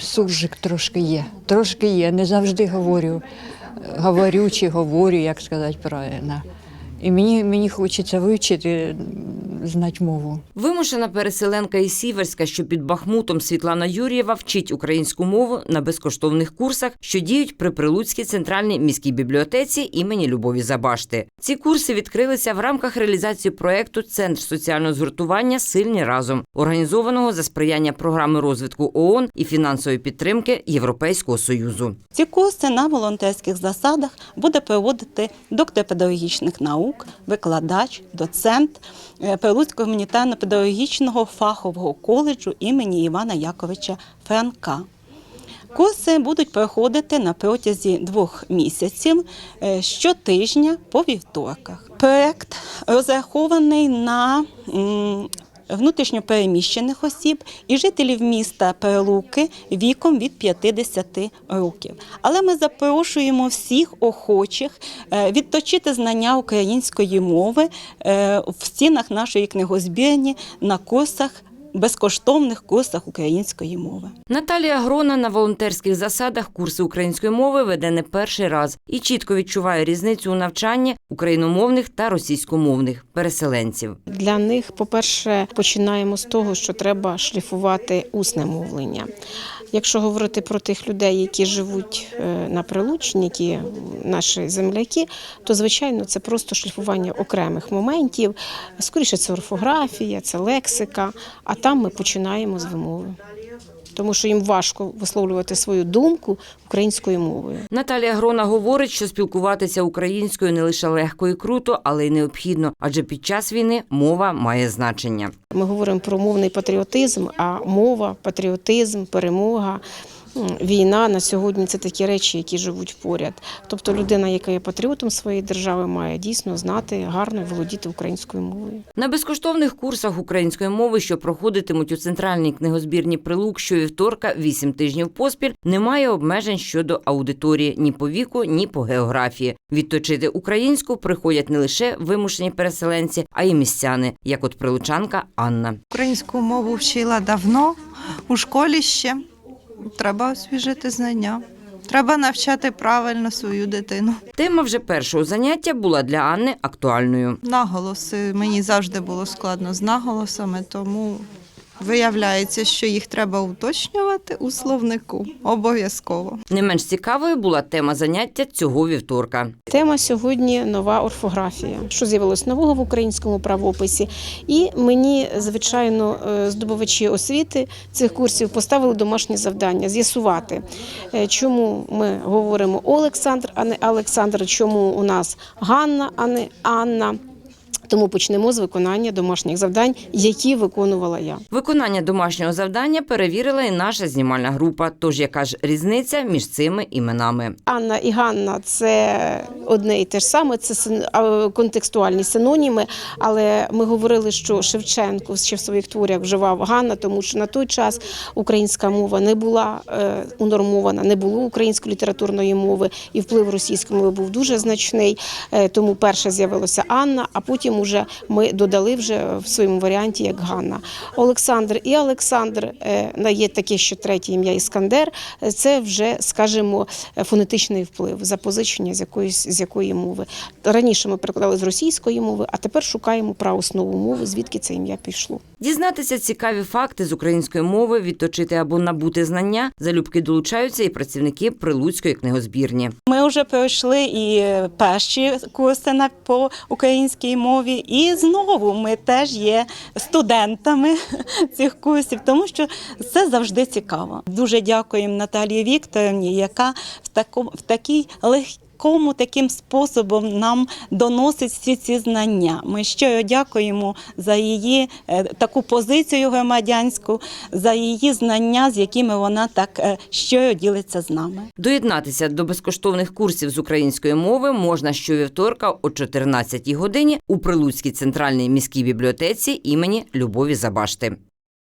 Суржик трошки є. Трошки є. Не завжди говорю. Говорю чи говорю, як сказати правильно. І мені, мені хочеться вивчити, знати мову. Вимушена переселенка із Сіверська, що під Бахмутом Світлана Юрієва вчить українську мову на безкоштовних курсах, що діють при Прилуцькій центральній міській бібліотеці імені Любові Забашти. Ці курси відкрилися в рамках реалізації проекту Центр соціального згуртування Сильні разом, організованого за сприяння програми розвитку ООН і фінансової підтримки Європейського союзу. Ці курси на волонтерських засадах буде проводити доктор педагогічних наук, викладач, доцент Прилуцького гуманітарно-педагогічного фахового коледжу імені Івана Яковича Франка. Курси будуть проходити на протязі двох місяців е, щотижня по вівторках. Проект розрахований на м, внутрішньопереміщених осіб і жителів міста Перелуки віком від 50 років. Але ми запрошуємо всіх охочих е, відточити знання української мови е, в стінах нашої книгозбірні на курсах. Безкоштовних курсах української мови. Наталія Грона на волонтерських засадах курси української мови веде не перший раз і чітко відчуває різницю у навчанні україномовних та російськомовних переселенців. Для них, по-перше, починаємо з того, що треба шліфувати усне мовлення. Якщо говорити про тих людей, які живуть е, на Прилучні, які наші земляки, то звичайно це просто шліфування окремих моментів. Скоріше це орфографія, це лексика. А там ми починаємо з вимови. Тому що їм важко висловлювати свою думку українською мовою. Наталія Грона говорить, що спілкуватися українською не лише легко і круто, але й необхідно, адже під час війни мова має значення. Ми говоримо про мовний патріотизм, а мова, патріотизм, перемога. Війна на сьогодні це такі речі, які живуть поряд. Тобто людина, яка є патріотом своєї держави, має дійсно знати гарно володіти українською мовою. На безкоштовних курсах української мови, що проходитимуть у центральній книгозбірні прилук щовівторка 8 тижнів поспіль, немає обмежень щодо аудиторії ні по віку, ні по географії. Відточити українську приходять не лише вимушені переселенці, а й містяни, як от прилучанка Анна. Українську мову вчила давно, у школі ще. Треба освіжити знання. Треба навчати правильно свою дитину. Тема вже першого заняття була для Анни актуальною. Наголоси мені завжди було складно з наголосами, тому виявляється, що їх треба уточнювати у словнику. Обов'язково. Не менш цікавою була тема заняття цього вівторка. Тема сьогодні нова орфографія, що з'явилось нового в українському правописі. І мені, звичайно, е, здобувачі освіти цих курсів поставили домашнє завдання з'ясувати, е, чому ми говоримо Олександр, а не Олександр, чому у нас Ганна, а не Анна. Тому почнемо з виконання домашніх завдань, які виконувала я. Виконання домашнього завдання перевірила і наша знімальна група. Тож яка ж різниця між цими іменами? Анна і Ганна це одне і те ж саме, це контекстуальні синоніми. Але ми говорили, що Шевченко ще в своїх творях вживав Ганна, тому що на той час українська мова не була е, унормована, не було української літературної мови, і вплив російської мови був дуже значний. Е, тому перше з'явилося Анна, а потім уже ми додали вже в своєму варіанті як Ганна. Олександр і Олександр е, на- є таке, що третє ім'я Іскандер. Це вже, скажімо, фонетичний вплив, запозичення з якоїсь з якої мови. Раніше ми перекладали з російської мови, а тепер шукаємо праоснову мови, звідки це ім'я пішло. Дізнатися цікаві факти з української мови, відточити або набути знання. Залюбки долучаються і працівники Прилуцької книгозбірні. Ми вже пройшли і перші курси на по українській мові, і знову ми теж є студентами цих курсів, тому що це завжди цікаво. Дуже дякуємо Наталії Вікторівні, яка в такому в такій легкій Кому таким способом нам доносить всі ці знання. Ми щиро дякуємо за її е, таку позицію громадянську, за її знання, з якими вона так е, щиро ділиться з нами. Доєднатися до безкоштовних курсів з української мови можна щовівторка о 14 годині у Прилуцькій центральній міській бібліотеці імені Любові Забашти.